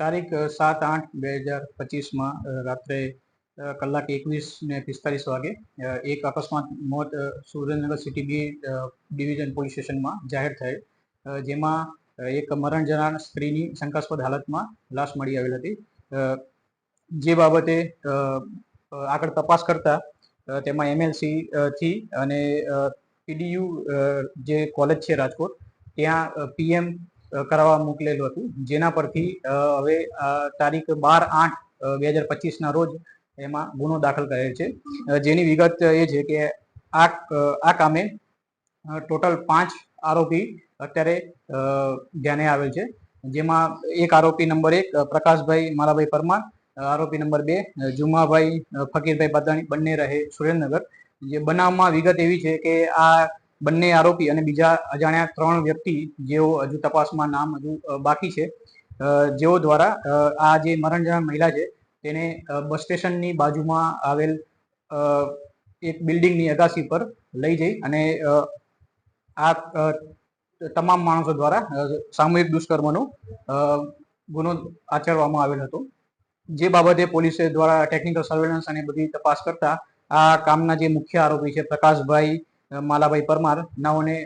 તારીખ સાત આઠ બે હજાર પચીસમાં રાત્રે કલાક એકવીસ ને પિસ્તાલીસ વાગે એક અકસ્માત મોત Surendranagar city B division police સ્ટેશનમાં જાહેર થયેલ જેમાં એક મરણ જનાર સ્ત્રીની શંકાસ્પદ હાલતમાં લાશ મળી આવેલ હતી. જે બાબતે આગળ તપાસ કરતા તેમાં એમએલસી થી અને પીડીયુ જે કોલેજ છે રાજકોટ, ત્યાં પીએમ કરાવવા મોકલેલું હતું. જેના પરથી હવે તારીખ બાર આઠ બે હજાર પચીસના રોજ એમાં ગુનો દાખલ કરેલ છે. જેની વિગત એ છે કે આ આ કામે ટોટલ પાંચ આરોપી અત્યારે ધ્યાને આવેલ છે. જેમાં એક આરોપી નંબર એક પ્રકાશભાઈ મારાભાઈ પરમાર આરોપી નંબર બે જુમાભાઈ ફકીરભાઈ બદાણી બંને રહે સુરેન્દ્રનગર. જે બનાવમાં વિગત એવી છે કે આ બંને આરોપી અને બીજા અજાણ્યા ત્રણ વ્યક્તિ, જેઓ હજુ તપાસમાં નામ હજુ બાકી છે. જેઓ દ્વારા આ જે મરણ મહિલા છે, તેને બસ સ્ટેશનની બાજુમાં આવેલ એક બિલ્ડિંગની અગાસી પર લઈ જઈ અને આ તમામ માણસો દ્વારા સામૂહિક દુષ્કર્મનો ગુનો આચરવામાં આવેલ હતો. જે બાબતે પોલીસે દ્વારા ટેકનિકલ સર્વેલન્સ અને બધી તપાસ કરતા આ કામના જે મુખ્ય આરોપી છે, પ્રકાશભાઈ માલાભાઈ પરમાર નાઓને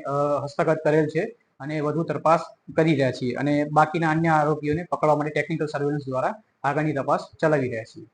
હસ્તગત કરેલ છે અને વધુ તપાસ કરી રહ્યા છીએ અને બાકીના અન્ય આરોપીઓને પકડવા માટે ટેકનિકલ સર્વેલન્સ દ્વારા આગળની તપાસ ચલાવી રહ્યા છીએ.